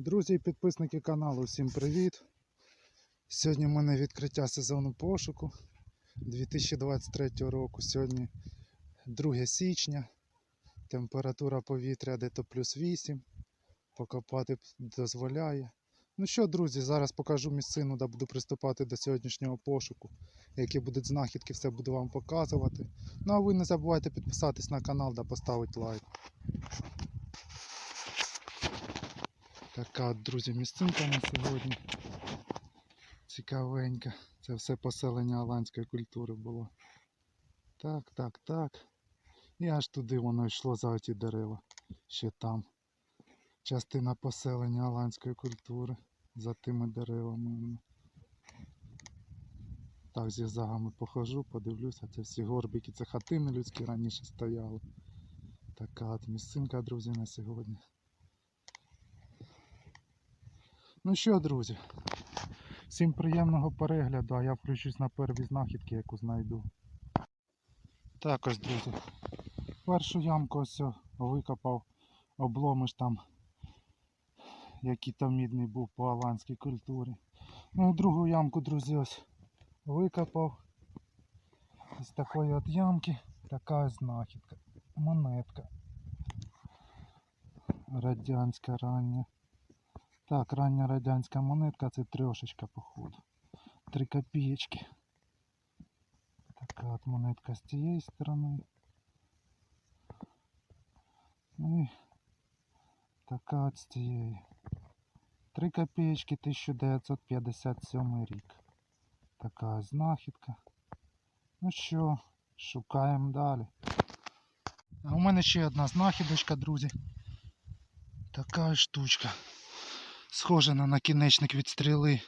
Друзі і підписники каналу, всім привіт! Сьогодні в мене відкриття сезону пошуку 2023 року. Сьогодні 2 січня, температура повітря дето плюс 8, покопати дозволяє. Ну що, друзі, зараз покажу місцину, де буду приступати до сьогоднішнього пошуку. Які будуть знахідки, все буду вам показувати. Ну а ви не забувайте підписатись на канал та поставити лайк. Така, друзі, місцинка на сьогодні. Цікавенька. Це все поселення аланської культури було. Так, так, так. І аж туди воно йшло за оті дерева. Ще там. Частина поселення аланської культури. За тими деревами. Так, зі загами похожу, подивлюся. Це всі горбики, це хатини людські раніше стояли. Така от місцинка, друзі, на сьогодні. Ну що, друзі, всім приємного перегляду, а я включусь на перві знахідки, яку знайду. Так ось, друзі. Першу ямку ось викопав, обломиш там, який там мідний був по аланській культурі. Ну і другу ямку, друзі, ось викопав. З такої от ямки така знахідка. Монетка. Радянська рання. Так, рання радянська монетка, це трьошечка, походу. Три копієчки. Така от монетка з цієї сторони. Ну і така от з цієї. Три копієчки 1957 рік. Така знахідка. Ну що, шукаємо далі. А у мене ще одна знахідочка, друзі. Така штучка схоже на накінечник від стріли.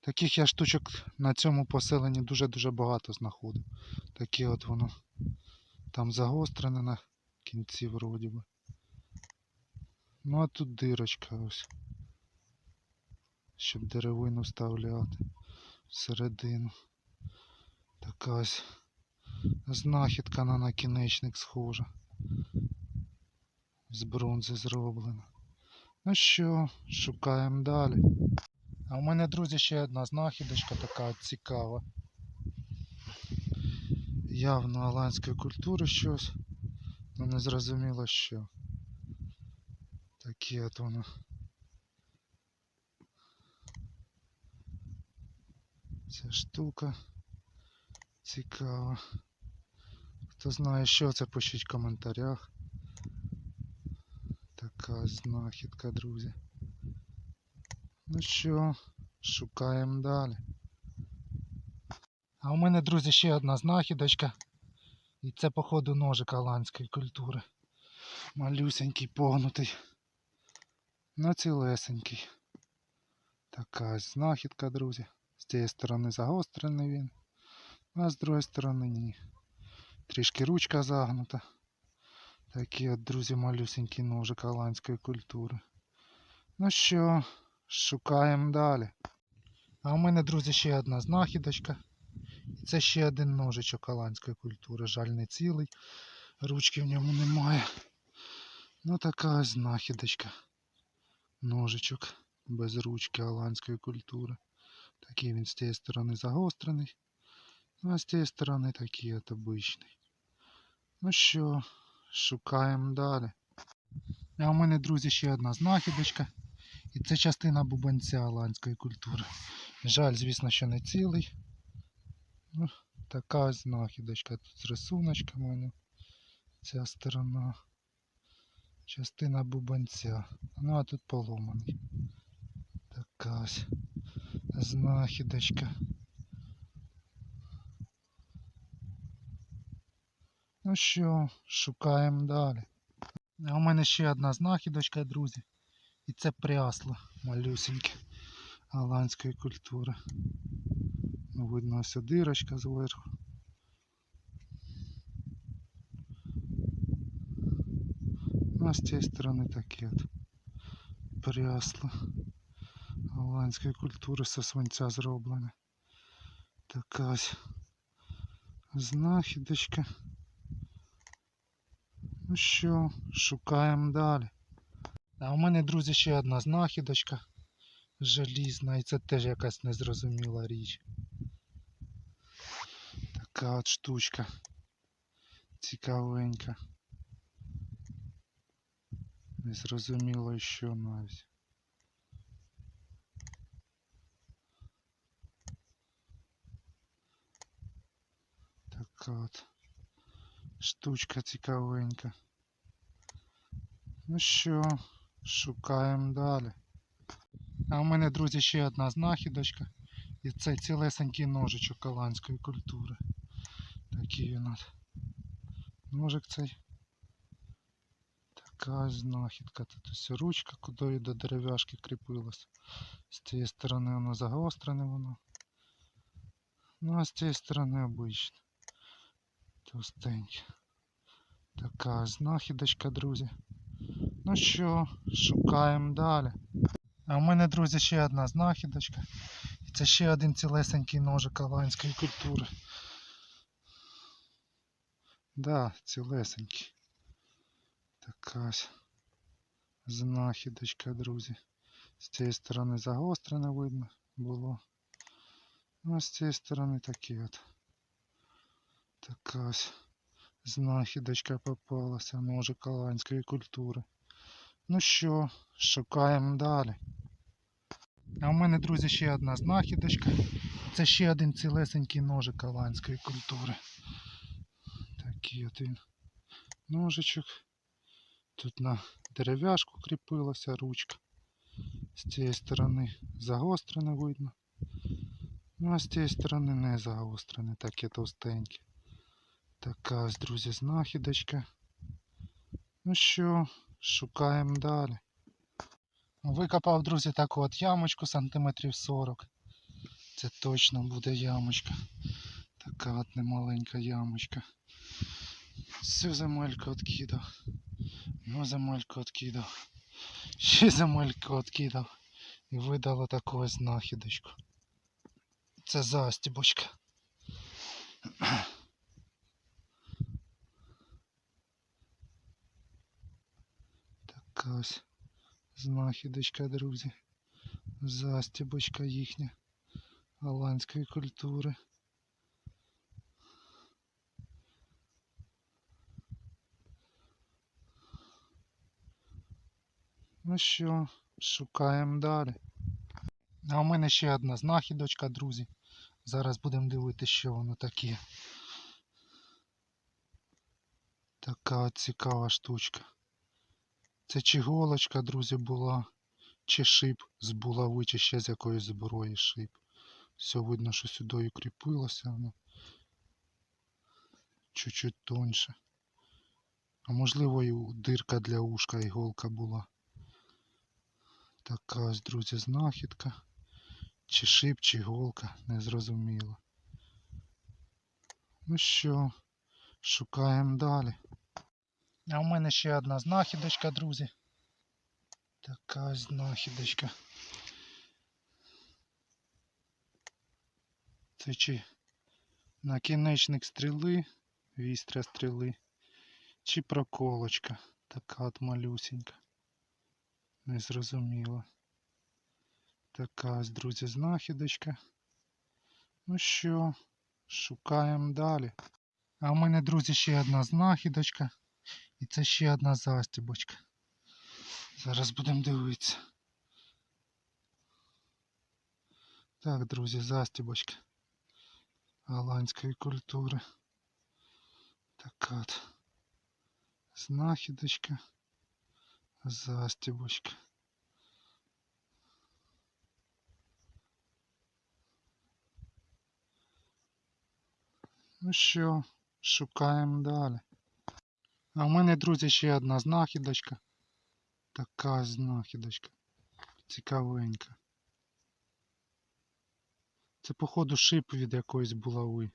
Таких я штучок на цьому поселенні дуже-дуже багато знаходив. Таке от воно там загострене на кінці вроді би. Ну а тут дирочка ось. Щоб деревину вставляти всередину. Така ось знахідка на накінечник схожа. З бронзи зроблена. Ну що, шукаємо далі. А у мене, друзі, ще одна знахідочка така цікава. Явно аланської культури щось. Ну не зрозуміло що. Таке от воно. Ця штука цікава. Хто знає, що це, пишіть в коментарях. Така знахідка, друзі. Ну що, шукаємо далі. А у мене, друзі, ще одна знахідочка. І це, походу, ножик аланської культури. Малюсенький, погнутий. Ну, цілесенький. Така знахідка, друзі. З цієї сторони загострений він, а з другої сторони ні. Трішки ручка загнута. Такий от, друзі, малюсенький ножик аланської культури. Ну що, шукаємо далі. А у мене, друзі, ще одна знахідочка. І це ще один ножичок аланської культури. Жаль, не цілий. Ручки в ньому немає. Ну така ось знахідочка. Ножичок без ручки аланської культури. Такий він з цієї сторони загострений. А з цієї сторони такий от обичний. Ну що, Шукаємо далі. А у мене, друзі, ще одна знахідочка. І це частина бубанця аланської культури. Жаль, звісно, що не цілий. Ну, така знахідочка. Тут з рисуночками. воно. Ця сторона. Частина бубанця. Ну а тут поломаний. Така ось знахідочка. Ну що, шукаємо далі. А у мене ще одна знахідочка, друзі. І це прясло малюсеньке голландської культури. Ну, видно ось дирочка зверху. Ну, а з цієї сторони таке от прясло голландської культури со свинця зроблене. Така ось знахідочка. Ну що, шукаємо далі. А у мене, друзі, ще одна знахідочка желізна, і це теж якась незрозуміла річ. Така от штучка. Цікавенька. Незрозуміло що навіть. Така от штучка цікавенька. Ну що, шукаємо далі. А у мене, друзі, ще одна знахідочка. І це цілесенький ножичок голландської культури. Такий він от. Ножик цей. Така знахідка. Тут ось ручка, куди до дерев'яшки кріпилась. З цієї сторони воно загострене воно. Ну а з цієї сторони обичне. Товстеньке. Така знахідочка, друзі. Ну що, шукаємо далі. А у мене, друзі, ще одна знахідочка. І це ще один цілесенький ножик голландської культури. Да, цілесенький. Така знахідочка, друзі. З цієї сторони загострене видно було. Ну, а з цієї сторони такі от. Така ось знахідочка попалася, ножик голландської культури. Ну що, шукаємо далі. А у мене, друзі, ще одна знахідочка. Це ще один цілесенький ножик голландської культури. Такий от він ножичок. Тут на дерев'яшку кріпилася ручка. З цієї сторони загострене видно. Ну а з цієї сторони не загострене, таке товстеньке. Така ось, друзі, знахідочка. Ну що, шукаємо далі. Викопав, друзі, таку от ямочку сантиметрів 40. Це точно буде ямочка. Така от немаленька ямочка. Всю земельку откидав. Ну, земельку откидав. Ще земельку откидав. І видало таку ось знахідочку. Це застібочка. Така ось знахідочка, друзі. Застібочка їхня голландської культури. Ну що, шукаємо далі. А у мене ще одна знахідочка, друзі. Зараз будемо дивитися, що воно таке. Така цікава штучка. Це чи голочка, друзі, була, чи шип з булави, чи ще з якоїсь зброї шип. Все видно, що сюди кріпилося воно. Чуть-чуть тоньше. А можливо і дирка для ушка іголка була. Така ось, друзі, знахідка. Чи шип, чи іголка, не зрозуміло. Ну що, шукаємо далі. А у мене ще одна знахідочка, друзі. Така знахідочка. Це чи накінечник стріли, вістря стріли, чи проколочка. Така от малюсенька. Незрозуміло. Така ось, друзі, знахідочка. Ну що, шукаємо далі. А у мене, друзі, ще одна знахідочка. І це ще одна застібочка. Зараз будемо дивитися. Так, друзі, застібочка голландської культури. Така от знахідочка, застібочка. Ну що, шукаємо далі. А в мене, друзі, ще одна знахідочка. Така знахідочка. Цікавенька. Це, походу, шип від якоїсь булави.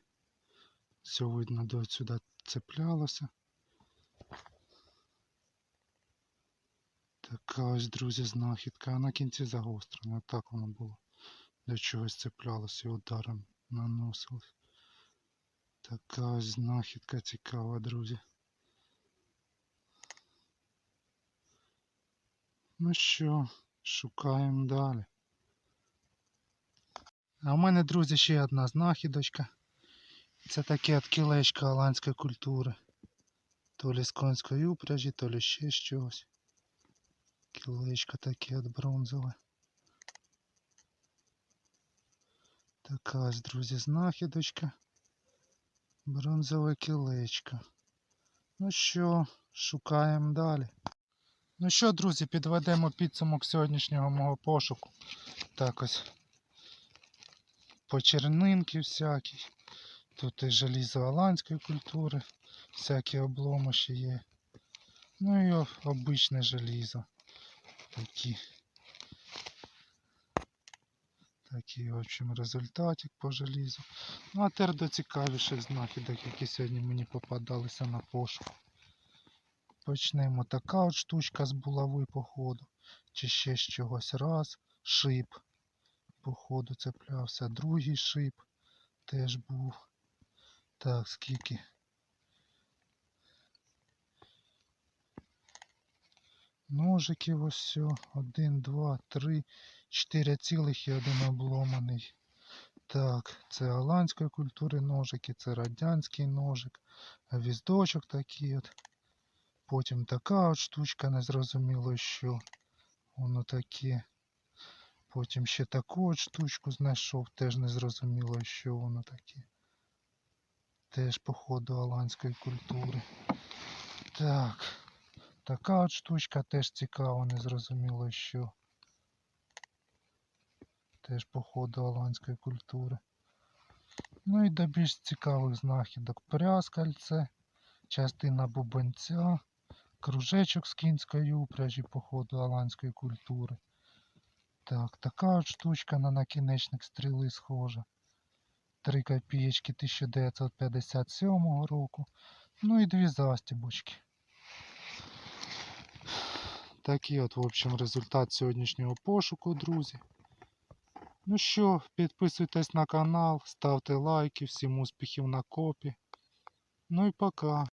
Все видно до сюди цеплялося. Така ось, друзі, знахідка. А на кінці загострена. Так воно було. До чогось цеплялося і ударом наносилось. Така ось знахідка цікава, друзі. Ну що, шукаємо далі. А в мене, друзі, ще одна знахідочка. Це таке от кілечко голландської культури. То лі з конської упряжі, то лі ще чогось. Кілечко таке от бронзове. Така ось, друзі, знахідочка. Бронзове кілечко. Ну що, шукаємо далі. Ну що, друзі, підведемо підсумок сьогоднішнього мого пошуку. Так ось. Почернинки всякі. Тут і желізо голландської культури, всякі обломощі є. Ну і обичне желізо. Такі. Такий, в общем, результатик по желізу. Ну а тепер до цікавіших знахідок, які сьогодні мені попадалися на пошук. Почнемо. Така от штучка з булави, походу. Чи ще з чогось. Раз. Шип. Походу цеплявся. Другий шип теж був. Так, скільки? Ножиків ось все. Один, два, три, чотири цілих і один обломаний. Так, це голландської культури ножики, це радянський ножик, гвіздочок такий от. Потім така от штучка, незрозуміло що. Воно таке. Потім ще таку от штучку знайшов, теж незрозуміло, що воно таке. Теж походу голландської культури. Так. Така от штучка теж цікава, незрозуміло що. Теж походу голландської культури. Ну і до більш цікавих знахідок. Пряскальце, частина бубенця, кружечок з кінської упряжі, походу голландської культури. Так, така от штучка на накінечник стріли схожа. 3 копієчки 1957 року. Ну і дві застібочки. Такий от, в общем, результат сьогоднішнього пошуку, друзі. Ну що, підписуйтесь на канал, ставте лайки, всім успіхів на копі. Ну і пока.